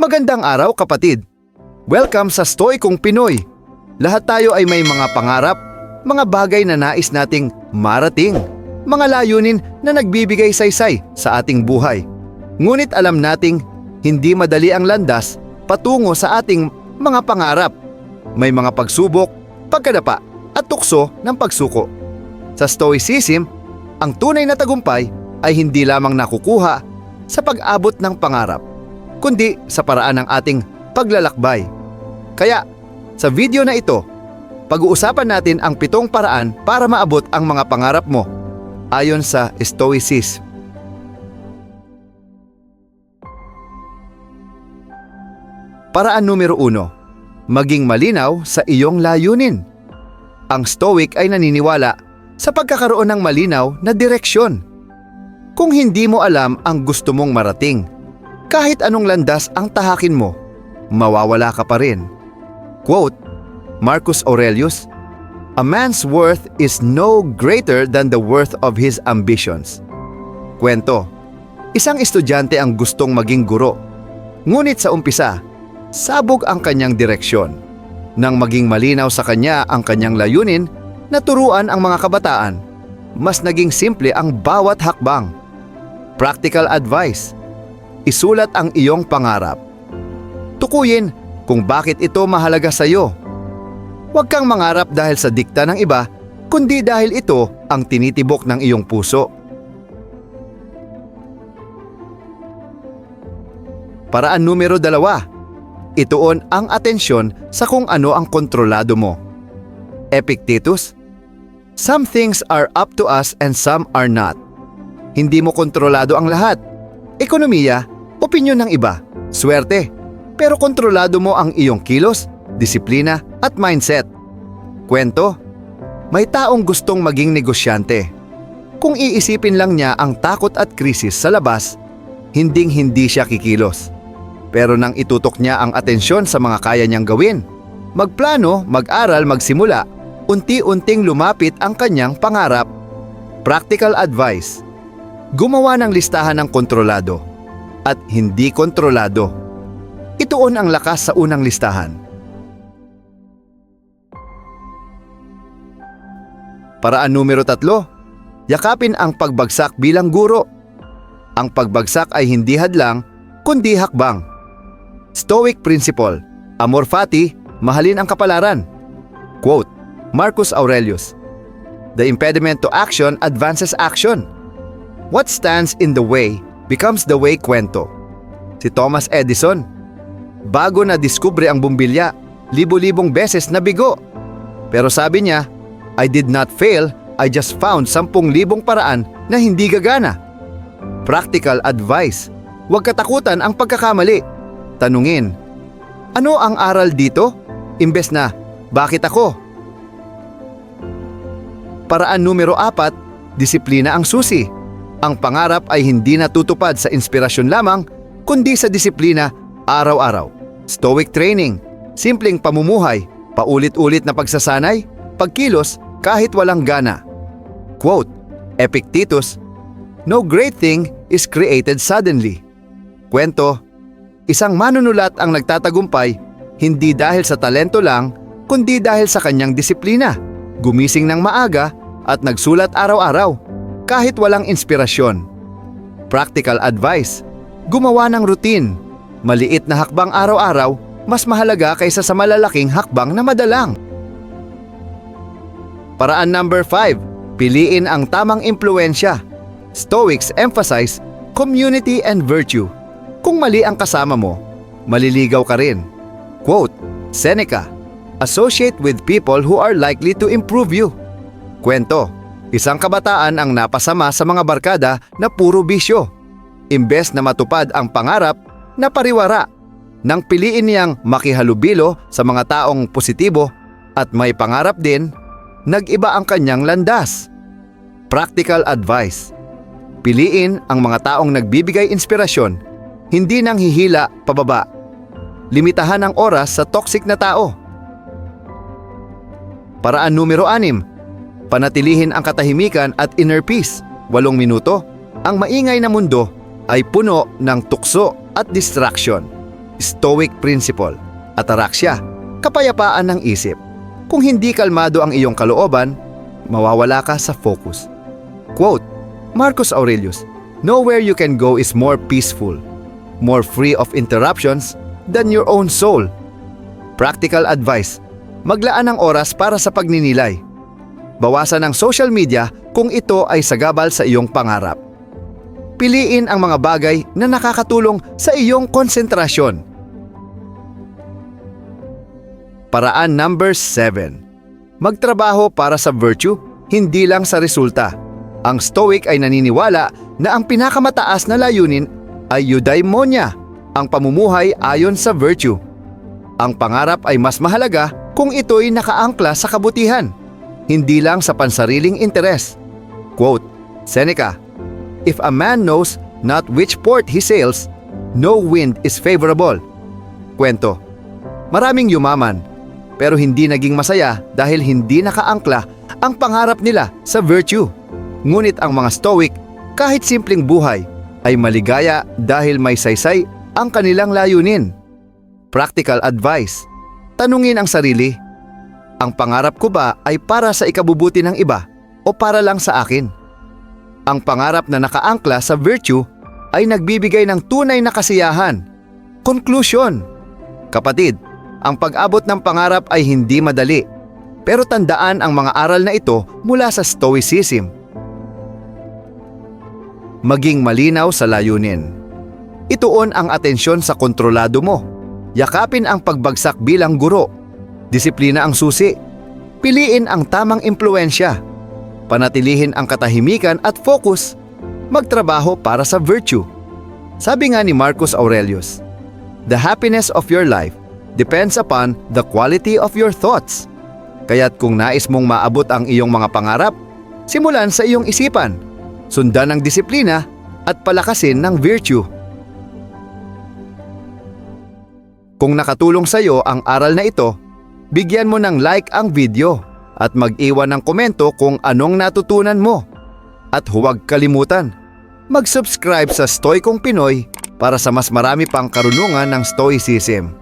Magandang araw kapatid. Welcome sa Stoikong Pinoy. Lahat tayo ay may mga pangarap, mga bagay na nais nating marating, mga layunin na nagbibigay saysay sa ating buhay. Ngunit alam nating hindi madali ang landas patungo sa ating mga pangarap. May mga pagsubok, pagkadapa at tukso ng pagsuko. Sa Stoicism, ang tunay na tagumpay ay hindi lamang nakukuha sa pag-abot ng pangarap, kundi sa paraan ng ating paglalakbay. Kaya, sa video na ito, pag-uusapan natin ang pitong paraan para maabot ang mga pangarap mo ayon sa Stoicism. Paraan numero uno, maging malinaw sa iyong layunin. Ang Stoic ay naniniwala sa pagkakaroon ng malinaw na direksyon. Kung hindi mo alam ang gusto mong marating, kahit anong landas ang tahakin mo, mawawala ka pa rin. Quote, Marcus Aurelius, A man's worth is no greater than the worth of his ambitions. Kwento, isang estudyante ang gustong maging guro. Ngunit sa umpisa, sabog ang kanyang direksyon. Nang maging malinaw sa kanya ang kanyang layunin, naturuan ang mga kabataan. Mas naging simple ang bawat hakbang. Practical advice. Isulat ang iyong pangarap. Tukuyin kung bakit ito mahalaga sa iyo. Huwag kang mangarap dahil sa dikta ng iba, kundi dahil ito ang tinitibok ng iyong puso. Paraan numero dalawa. Ituon ang atensyon sa kung ano ang kontrolado mo. Epictetus, Some things are up to us and some are not. Hindi mo kontrolado ang lahat. Ekonomiya, opinyon ng iba, swerte. Pero kontrolado mo ang iyong kilos, disiplina at mindset. Kwento, may taong gustong maging negosyante. Kung iisipin lang niya ang takot at krisis sa labas, hinding hindi siya kikilos. Pero nang itutok niya ang atensyon sa mga kaya niyang gawin, magplano, mag-aral, magsimula, unti-unting lumapit ang kanyang pangarap. Practical advice. Gumawa ng listahan ng kontrolado at hindi kontrolado. Ituon ang lakas sa unang listahan. Paraan numero tatlo, yakapin ang pagbagsak bilang guro. Ang pagbagsak ay hindi hadlang, kundi hakbang. Stoic Principle, Amor Fati, mahalin ang kapalaran. Quote, Marcus Aurelius, The impediment to action advances action. What stands in the way becomes the way kwento. Si Thomas Edison, bago na diskubre ang bumbilya, libo-libong beses nabigo. Pero sabi niya, I did not fail, I just found sampung libong paraan na hindi gagana. Practical advice, huwag katakutan ang pagkakamali. Tanungin, ano ang aral dito? Imbes na, bakit ako? Paraan numero apat, disiplina ang susi. Ang pangarap ay hindi natutupad sa inspirasyon lamang, kundi sa disiplina araw-araw. Stoic training, simpleng pamumuhay, paulit-ulit na pagsasanay, pagkilos kahit walang gana. Quote, Epictetus, No great thing is created suddenly. Kwento, isang manunulat ang nagtatagumpay hindi dahil sa talento lang, kundi dahil sa kanyang disiplina. Gumising ng maaga at nagsulat araw-araw kahit walang inspirasyon. Practical advice, gumawa ng routine. Maliit na hakbang araw-araw mas mahalaga kaysa sa malalaking hakbang na madalang. Paraan number 5, piliin ang tamang impluensya. Stoics emphasize community and virtue. Kung mali ang kasama mo, maliligaw ka rin. Quote, Seneca, Associate with people who are likely to improve you. Kwento, isang kabataan ang napasama sa mga barkada na puro bisyo. Imbes na matupad ang pangarap, napariwara. Nang piliin niyang makihalubilo sa mga taong positibo at may pangarap din, nag-iba ang kanyang landas. Practical advice. Piliin ang mga taong nagbibigay inspirasyon, hindi nang hihila pababa. Limitahan ang oras sa toxic na tao. Paraan numero 6. Panatilihin ang katahimikan at inner peace. Walong minuto. Ang maingay na mundo ay puno ng tukso at distraction. Stoic Principle, Ataraxia, kapayapaan ng isip. Kung hindi kalmado ang iyong kalooban, mawawala ka sa focus. Quote, Marcus Aurelius, Nowhere you can go is more peaceful, more free of interruptions than your own soul. Practical advice, maglaan ng oras para sa pagninilay. Bawasan ang social media kung ito ay sagabal sa iyong pangarap. Piliin ang mga bagay na nakakatulong sa iyong konsentrasyon. Paraan number 7. Magtrabaho para sa virtue, hindi lang sa resulta. Ang Stoic ay naniniwala na ang pinakamataas na layunin ay eudaimonia, ang pamumuhay ayon sa virtue. Ang pangarap ay mas mahalaga kung ito'y nakaangkla sa kabutihan, hindi lang sa pansariling interes. Quote, Seneca, If a man knows not which port he sails, no wind is favorable. Kwento, maraming yumaman, pero hindi naging masaya dahil hindi nakaangkla ang pangarap nila sa virtue. Ngunit ang mga stoic, kahit simpleng buhay, ay maligaya dahil may saysay ang kanilang layunin. Practical advice. Tanungin ang sarili, ang pangarap ko ba ay para sa ikabubuti ng iba o para lang sa akin? Ang pangarap na nakaangkla sa virtue ay nagbibigay ng tunay na kasiyahan. Conclusion. Kapatid, ang pag-abot ng pangarap ay hindi madali. Pero tandaan ang mga aral na ito mula sa Stoicism. Maging malinaw sa layunin. Ituon ang atensyon sa kontrolado mo. Yakapin ang pagbagsak bilang guro. Disiplina ang susi. Piliin ang tamang impluensya. Panatilihin ang katahimikan at focus. Magtrabaho para sa virtue. Sabi nga ni Marcus Aurelius, The happiness of your life depends upon the quality of your thoughts. Kaya't kung nais mong maabot ang iyong mga pangarap, simulan sa iyong isipan, sundan ng disiplina at palakasin ng virtue. Kung nakatulong sa iyo ang aral na ito, bigyan mo ng like ang video at mag-iwan ng komento kung anong natutunan mo. At huwag kalimutan, mag-subscribe sa Stoikong Pinoy para sa mas marami pang karunungan ng Stoicism.